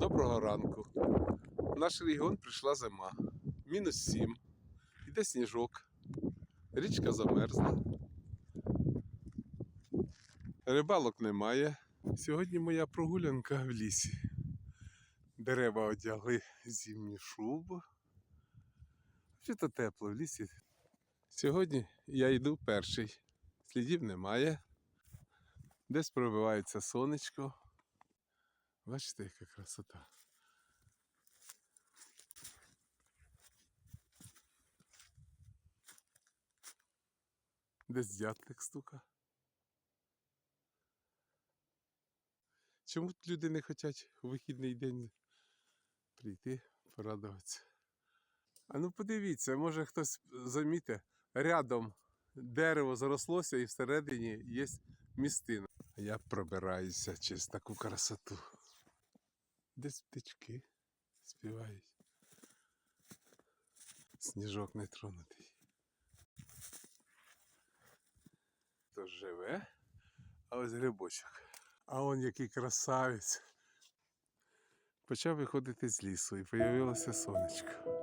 Доброго ранку. В наш регіон прийшла зима. Мінус 7. Іде сніжок. Річка замерзла. Рибалок немає. Сьогодні моя прогулянка в лісі. Дерева одягли зимню шубу. Чи то тепло в лісі. Сьогодні я йду перший. Слідів немає. Десь пробивається сонечко. Бачите, яка красота. Десь дятлик стука. Чому люди не хочуть у вихідний день прийти, порадуватися? А ну подивіться, може хтось замітить, рядом дерево зарослося і всередині є містина. Я пробираюся через таку красоту. Десь птички співають. Сніжок не тронутий. То живе, а ось грибочок. А он який красавець. Почав виходити з лісу і появилося сонечко.